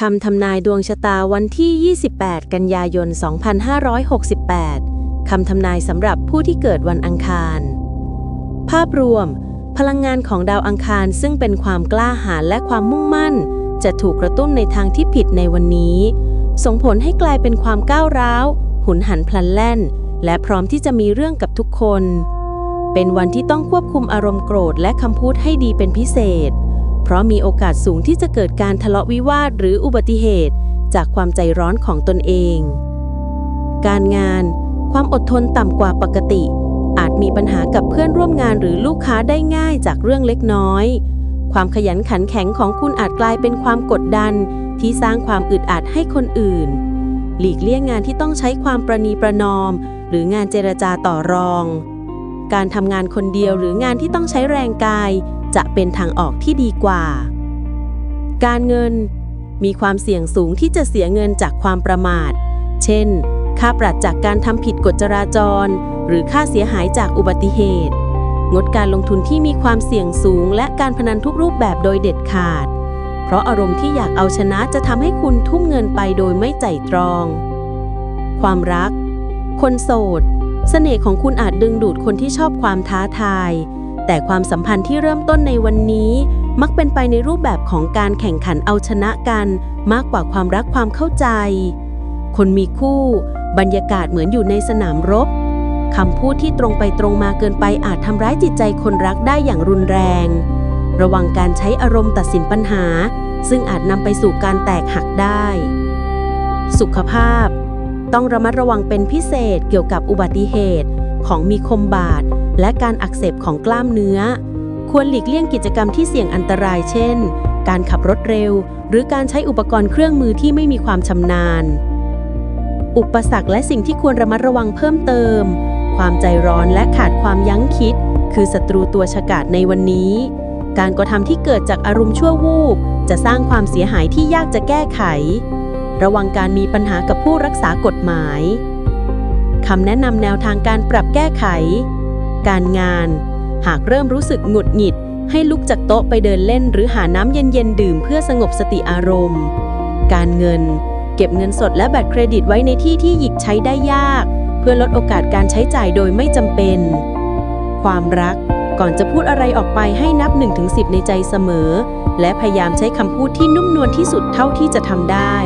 คำทำนายดวงชะตาวันที่ 28 กันยายน 2568 คำทำนายสำหรับผู้ที่เกิดวันอังคาร ภาพรวม พลังงานของดาวอังคารซึ่งเป็นความกล้าหาญและความมุ่งมั่น จะถูกกระตุ้นในทางที่ผิดในวันนี้ ส่งผลให้กลายเป็นความก้าวร้าว หุนหันพลันแล่น และพร้อมที่จะมีเรื่องกับทุกคน เป็นวันที่ต้องควบคุมอารมณ์โกรธและคำพูดให้ดีเป็นพิเศษ เพราะมีโอกาสสูงที่จะเกิดการทะเลาะวิวาทหรืออุบัติเหตุ จากความใจร้อนของตนเอง การงาน ความอดทนต่ำกว่าปกติ อาจมีปัญหากับเพื่อนร่วมงานหรือลูกค้าได้ง่ายจากเรื่องเล็กน้อย ความขยันขันแข็งของคุณอาจกลายเป็นความกดดัน ที่สร้างความอึดอัดให้คนอื่น หลีกเลี่ยงงานที่ต้องใช้ความประนีประนอม หรืองานเจรจาต่อรองการทำงานคนเดียวหรืองานที่ต้องใช้แรงกาย จะเป็นทางออกที่ดีกว่า การเงินมีความเสี่ยงสูงที่จะเสียเงินจากความประมาท เช่น ค่าปรับจากการทำผิดกฎจราจร หรือค่าเสียหายจากอุบัติเหตุ งดการลงทุนที่มีความเสี่ยงสูง และการพนันทุกรูปแบบโดยเด็ดขาด เพราะอารมณ์ที่อยากเอาชนะจะทำให้คุณทุ่มเงินไปโดยไม่ใจตรอง ความรัก คนโสด เสน่ห์ของคุณอาจดึงดูดคนที่ชอบความท้าทาย แต่ความสัมพันธ์ที่เริ่มต้นในวันนี้ มักเป็นไปในรูปแบบของการแข่งขันเอาชนะกัน มากกว่าความรักความเข้าใจ คนมีคู่ บรรยากาศเหมือนอยู่ในสนามรบคำพูดที่ตรงไปตรงมาเกินไปอาจทำร้ายจิตใจคนรักได้อย่างรุนแรง ระวังการใช้อารมณ์ตัดสินปัญหา ซึ่งอาจนำไปสู่การแตกหักได้ สุขภาพ ต้องระมัดระวังเป็นพิเศษเกี่ยวกับอุบัติเหตุ ของมีคมบาด และการอักเสบของกล้ามเนื้อ ควรหลีกเลี่ยงกิจกรรมที่เสี่ยงอันตรายเช่น การขับรถเร็ว หรือการใช้อุปกรณ์เครื่องมือที่ไม่มีความชำนาญ อุปสรรคและสิ่งที่ควรระมัดระวังเพิ่มเติม ความใจร้อนและขาดความยั้งคิด คือศัตรูตัวฉกาจในวันนี้ การกระทำที่เกิดจากอารมณ์ชั่ววูบ จะสร้างความเสียหายที่ยากจะแก้ไข ระวังการมีปัญหากับผู้รักษากฎหมายคำแนะนำแนวทางการปรับแก้ไข การงาน หากเริ่มรู้สึกหงุดหงิด ให้ลุกจากโต๊ะไปเดินเล่น หรือหาน้ำเย็นๆดื่มเพื่อสงบสติอารมณ์ การเงิน เก็บเงินสดและบัตรเครดิตไว้ในที่ที่หยิบใช้ได้ยาก เพื่อลดโอกาสการใช้จ่ายโดยไม่จำเป็น ความรักก่อนจะพูดอะไรออกไปให้นับ 1-10 ในใจเสมอ และพยายามใช้คำพูดที่นุ่มนวลที่สุดเท่าที่จะทำได้